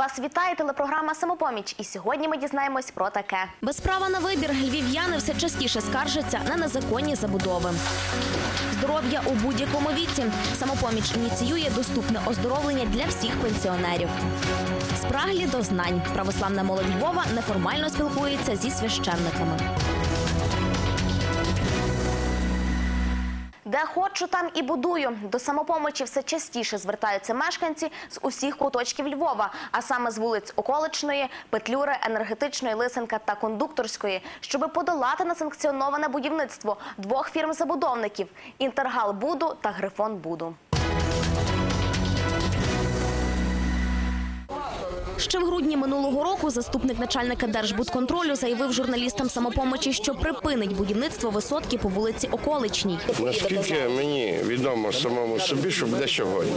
Вас вітає телепрограма Самопоміч. І сьогодні ми дізнаємось про таке. Без права на вибір львів'яни все частіше скаржаться на незаконні забудови. Здоров'я у будь-якому віці. Самопоміч ініціює доступне оздоровлення для всіх пенсіонерів. Спраглі до знань. Православна молодь Львова неформально спілкується зі священниками. Де хочу, там і будую. До самопомочі все частіше звертаються мешканці з усіх куточків Львова, а саме з вулиць Околичної, Петлюри, Енергетичної, Лисенка та Кондукторської, щоби подолати несанкціоноване будівництво двох фірм-забудовників Інтергал Буду та Грифон Буду. Ще в грудні минулого року заступник начальника Держбудконтролю заявив журналістам самопомочі, що припинить будівництво висотки по вулиці Околичній. Наскільки мені відомо самому собі, що буде сьогодні.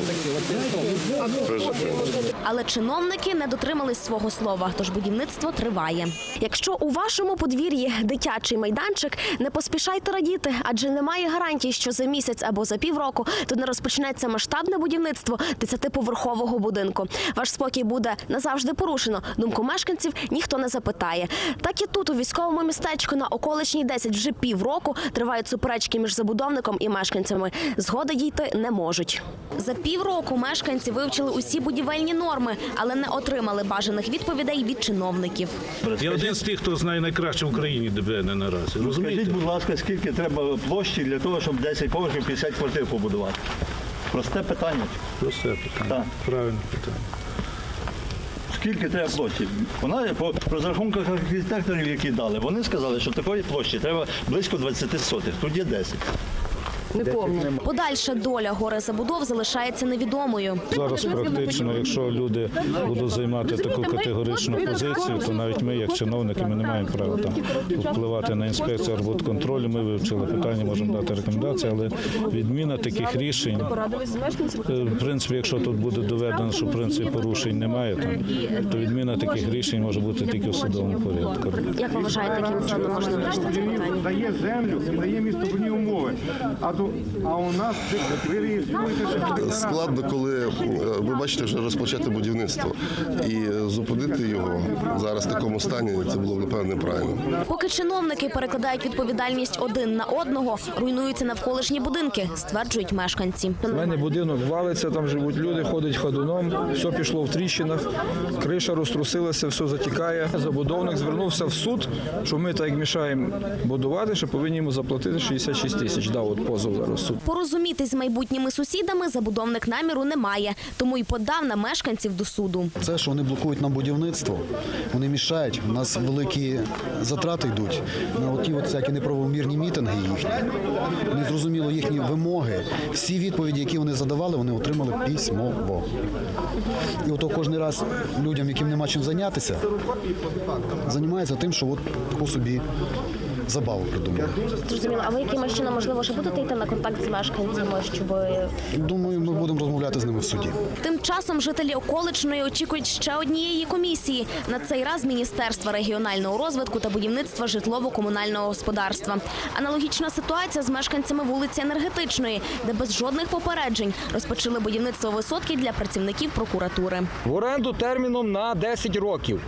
Але чиновники не дотримались свого слова, тож будівництво триває. Якщо у вашому подвір'ї дитячий майданчик, не поспішайте радіти, адже немає гарантій, що за місяць або за півроку тут не розпочнеться масштабне будівництво десятиповерхового будинку. Ваш спокій буде назавжди порушено. Думку мешканців ніхто не запитає. Так і тут, у військовому містечку на околичній 10 вже півроку тривають суперечки між забудовником і мешканцями. Згоди дійти не можуть. За півроку мешканці вивчили усі будівельні норми, але не отримали бажаних відповідей від чиновників. Я один з тих, хто знає найкраще в Україні ДБН наразі. Скажіть, будь ласка, скільки треба площі для того, щоб 10 поверхів 50 квартир побудувати? Просте питання. Просте питання. Так. Правильне питання. Скільки треба площі? Вона по розрахунках архітекторів, які дали, вони сказали, що такої площі треба близько 20 сотих. Тут є 10. Подальша доля гори забудов залишається невідомою. Зараз практично, якщо люди будуть займати таку категоричну позицію, то навіть ми, як чиновники, ми не маємо права там впливати на інспекцію арбудконтролю. Ми вивчили питання, можемо дати рекомендації, але відміна таких рішень, е, в принципі, якщо тут буде доведено, що в принципі порушень немає, там, то відміна таких рішень може бути тільки в судовому порядку. Як ви вважаєте, яким чином можна вирішити це питання? дає землю, дає містобудівні умови. А, до, а у нас ви реєструєте що Складно, коли е, ви бачите вже розпочати будівництво і е, зупинити його зараз в такому стані, це було б напевно неправильно. Поки чиновники перекладають відповідальність один на одного, руйнуються навколишні будинки, стверджують мешканці. У мене будинок валиться, там живуть люди, ходить ходуном, все пішло в тріщинах, криша розтрусилася, все затікає. Забудовник звернувся в суд, що ми так як мішаємо будувати, що повинні йому заплатити 66 тисяч. Дав от позов суд. Порозумітись з майбутніми сусідами забудовник наміру не має, тому й подав на мешканців до суду. Це, що вони блокують нам будівництво, вони мішають. У нас великі затрати йдуть на оті от всякі неправомірні мітинги їхні. Незрозуміло їхні вимоги. Всі відповіді, які вони задавали, вони отримали письмово. І ото кожен раз людям, яким нема чим зайнятися, займаються тим, що от таку собі забаву придумали. Зрозуміло, а ви якимось чином можливо ще будете йти на контакт з мешканцями, щоб Думаю, ми будемо розмовляти з ними в суді. Тим часом жителі околичної очікують ще однієї комісії на цей раз Міністерства регіонального розвитку та будівництва житлово-комунального господарства. Аналогічна ситуація з мешканцями вулиці енергетичної, де без жодних попереджень розпочали будівництво висотки для працівників прокуратури. в оренду терміном на 10 років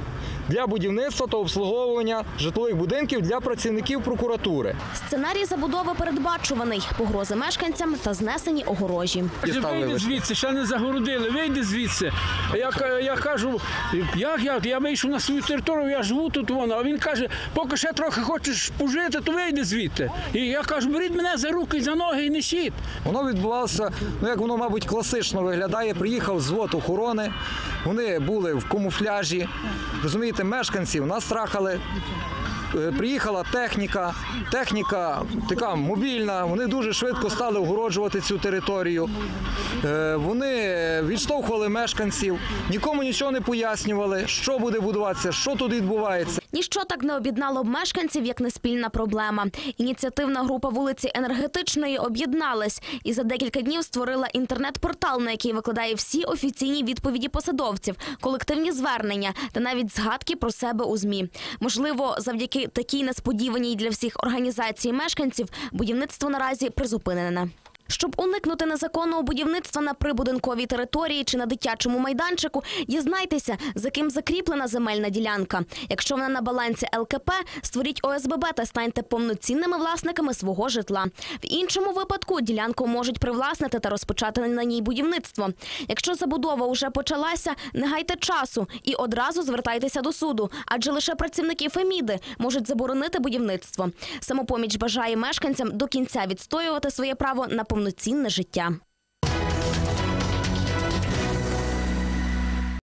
для будівництва та обслуговування житлових будинків для працівників прокуратури. Сценарій забудови передбачуваний, погрози мешканцям та знесені огорожі. Вийди звідси, ще не загородили, вийди звідси. Я, я кажу, як, як? Я вийшов на свою територію, я живу тут воно. А він каже, поки ще трохи хочеш пожити, то вийди звідти. І я кажу, беріть мене за руки, за ноги і несіть. Воно відбувалося, ну як воно, мабуть, класично виглядає. Приїхав звод охорони. Вони були в камуфляжі. Розумієте, мешканців нас страхали. Е, Приїхала техніка, техніка така мобільна. Вони дуже швидко стали огороджувати цю територію. Е, Вони відштовхували мешканців, нікому нічого не пояснювали, що буде будуватися, що тут відбувається. Ніщо так не об'єднало б мешканців, як неспільна проблема. Ініціативна група вулиці енергетичної об'єдналась і за декілька днів створила інтернет-портал, на який викладає всі офіційні відповіді посадовців, колективні звернення та навіть згадки про себе у змі. Можливо, завдяки такій несподіваній для всіх організації мешканців будівництво наразі призупинене. Щоб уникнути незаконного будівництва на прибудинковій території чи на дитячому майданчику, дізнайтеся, за ким закріплена земельна ділянка. Якщо вона на балансі ЛКП, створіть ОСББ та станьте повноцінними власниками свого житла. В іншому випадку ділянку можуть привласнити та розпочати на ній будівництво. Якщо забудова вже почалася, не гайте часу і одразу звертайтеся до суду, адже лише працівники Феміди можуть заборонити будівництво. Самопоміч бажає мешканцям до кінця відстоювати своє право на повноцінне життя.